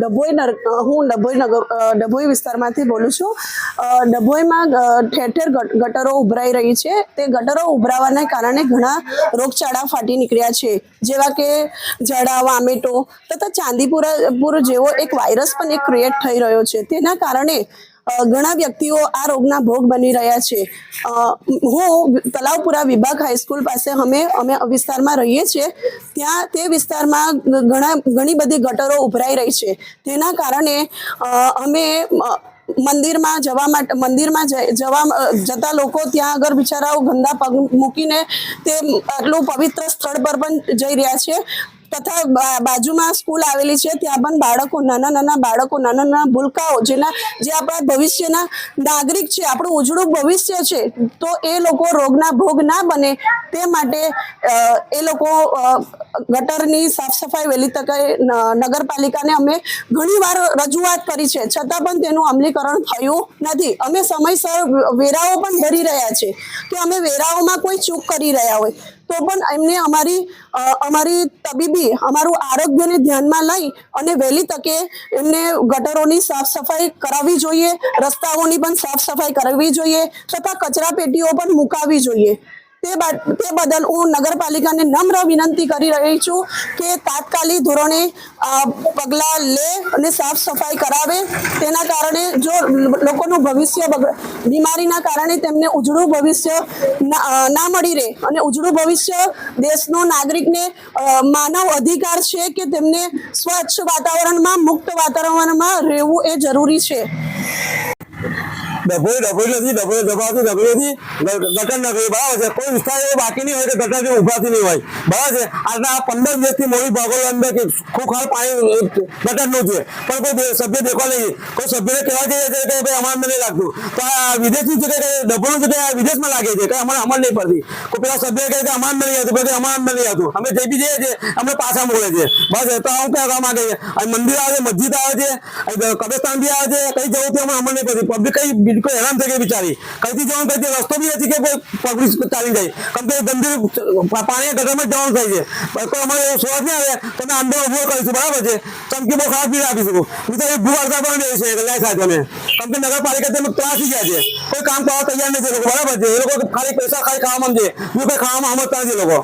ડભોઈ હું ડભોઈ નગર ડભોઈ વિસ્તારમાંથી બોલું છું. ડભોઈમાં ઠેર ઠેર ગટરો ઉભરાઈ રહી છે. તે ગટરો ઉભરાવાને કારણે ઘણા રોગચાળા ફાટી નીકળ્યા છે. જેવા કે જડા, વામેટો તથા ચાંદીપુરા પુર જેવો એક વાયરસ પણ એક ક્રિએટ થઈ રહ્યો છે. તેના કારણે ઘણા વ્યક્તિઓ આ રોગના ભોગ બની રહ્યા છે. હું તલાવપુરા વિભાગ હાઈસ્કૂલ પાસે અમે અમે વિસ્તારમાં રહીએ છીએ. ત્યાં તે વિસ્તારમાં ઘણા, ઘણી બધી ગટરો ઉભરાઈ રહી છે. તેના કારણે અમે મંદિરમાં જવા માટે મંદિરમાં જવા જતા લોકો ત્યાં આગળ બિચારાઓ ગંદા પગ મૂકીને તે આટલું પવિત્ર સ્થળ પર પણ જઈ રહ્યા છે. તથા બાજુમાં સ્કૂલ આવેલી છે, ત્યાં પણ બાળકો, નાના નાના બાળકો, નાના નાના ભૂલકાઓ જેના, જે આપણા ભવિષ્યના નાગરિક છે, આપણું ઉજળું ભવિષ્ય છે, તો એ લોકો રોગના ભોગ ના બને તે માટે એ લોકો ગટરની સાફ સફાઈ વહેલી તકે નગરપાલિકાને અમે ઘણીવાર રજૂઆત કરી છે, છતાં પણ તેનું અમલીકરણ થયું નથી. અમે સમયસર વેરાઓ પણ ભરી રહ્યા છે, કે અમે વેરાઓમાં કોઈ ચૂક કરી રહ્યા હોય. તો પણ એમને અમારી અમારી તબીબી, અમારું આરોગ્યને ધ્યાનમાં લઈ અને વહેલી તકે એમને ગટરોની સાફ સફાઈ કરાવવી જોઈએ, રસ્તાઓની પણ સાફ સફાઈ કરાવવી જોઈએ, તથા કચરા પેટીઓ પણ મુકાવી જોઈએ. તે તે બદલ હું નગરપાલિકાને નમ્ર વિનંતી કરી રહી છું કે તાત્કાલિક ધોરણે પગલાં લે અને સાફ સફાઈ કરાવે. તેના કારણે જો લોકોનું ભવિષ્ય બીમારીના કારણે તેમને ઉજળું ભવિષ્ય ના મળી રહે અને ઉજળું ભવિષ્ય દેશનો નાગરિકને માનવ અધિકાર છે કે તેમને સ્વચ્છ વાતાવરણમાં, મુક્ત વાતાવરણમાં રહેવું એ જરૂરી છે. ડભોઈ ડભોઈ નથી ડભોઈ દબાવતી ડભોઈ નથી ગટર નગરી બરાબર છે કોઈ વિસ્તાર એવો બાકી નહીં હોય કે ગટર જે ઉભરાતી નહીં હોય બરાબર છે આજના પંદર દિવસથી મોડી ભાગોળ અંદર કે ખુખાર પાણી ગટરનું છે પણ કોઈ સભ્ય દેખવા નહીં કોઈ સભ્યને કહેવા જઈએ છે કે ભાઈ અમારે નહીં લાગતું તો આ વિદેશની કે જગ્યાએ કે આ વિદેશમાં લાગે છે. કે અમારે અમલ નહીં પડતી કોઈ પેલા સભ્ય કહે કે અમારે નહીં આવતું પછી અમારે નહીં આવતું અમે જે બી જઈએ છીએ અમને પાછા મોકલે છે બસ તો હું કહેવા માંગે છે મંદિર આવે છે મસ્જિદ આવે છે કબ્રસ્તાન બી આવે છે કઈ જવું તે અમને અમલ નહીં પડતી પબ્લિક કઈ બિલકુલ હેરાન થઈ ગઈ બિચારી. કઈથી જવાનું કઈ રસ્તો બી નથી કે પબ્લિક ચાલી જાય. કેમ કે ગંદકી પાણી ગટરમાં જવાનું થાય છે. કોઈ અમારે એવો સ્વાદ નહીં આવે તમે અંદર ઊભો કરીશું, બરાબર છે? ચમકી બહુ ખરાબ બી આપીશું તો એ ભૂ અડધા પણ છે લાય થાય અમે. કેમ કે નગરપાલિકા તેમ ત્રાસી ગયા છે કોઈ કામ કરવા તૈયાર નથી બરાબર છે? એ લોકો ખાલી પૈસા ખાલી ખાવા માંગે બીજું કઈ ખાવામાં સમજતા નથી લોકો.